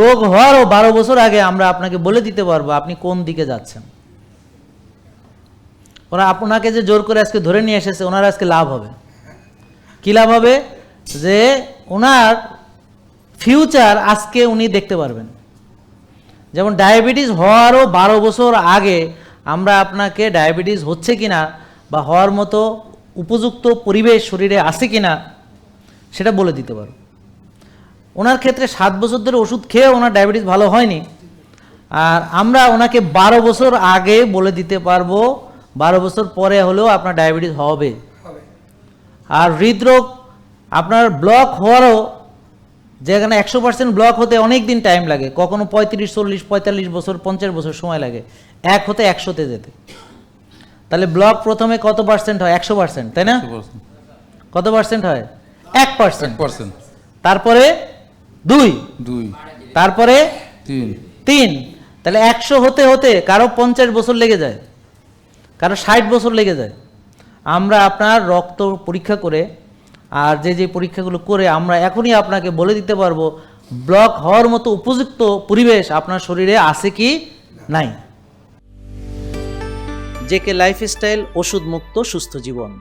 রোগ হওয়ারও বারো বছর আগে আমরা আপনাকে বলে দিতে পারব আপনি কোন দিকে যাচ্ছেন। ওরা আপনাকে যে জোর করে আজকে ধরে নিয়ে এসেছে, ওনার আজকে লাভ হবে। কী লাভ হবে? যে ওনার ফিউচার আজকে উনি দেখতে পারবেন। যেমন ডায়াবেটিস হওয়ারও বারো বছর আগে আমরা আপনাকে ডায়াবেটিস হচ্ছে কিনা বা হওয়ার মতো উপযুক্ত পরিবেশ শরীরে আছে কিনা, সেটা বলে দিতে পারো ওনার ক্ষেত্রে সাত বছর ধরে ওষুধ খেয়ে ওনার ডায়াবেটিস ভালো হয়নি। আর আমরা ওনাকে বারো বছর আগে বলে দিতে পারব বারো বছর পরে হলেও আপনার ডায়াবেটিস হবে। আর হৃদরোগ আপনার ব্লক হওয়ারও যেখানে একশো পার্সেন্ট ব্লক হতে অনেক দিন টাইম লাগে। কখনো পঁয়ত্রিশ চল্লিশ পঁয়তাল্লিশ বছর পঞ্চাশ বছর সময় লাগে। এক হতে একশোতে যেতে। তাহলে ব্লক প্রথমে কত পার্সেন্ট হয়? একশো পার্সেন্ট তাই না? কত পার্সেন্ট হয়? এক পার্সেন্ট। পার্সেন্ট। তারপরে দুই। দুই। তারপরে? তিন। তিন। তাহলে একশো হতে হতে কারও পঞ্চাশ বছর লেগে যায় কারও ষাট বছর লেগে যায়। আমরা আপনার রক্ত পরীক্ষা করে আর যে যে পরীক্ষাগুলো করে আমরা এখনই আপনাকে বলে দিতে পারব ব্লক হওয়ার মতো উপযুক্ত পরিবেশ আপনার শরীরে আছে কি নাই? জেকে লাইফস্টাইল ওষুধ মুক্ত সুস্থ জীবন।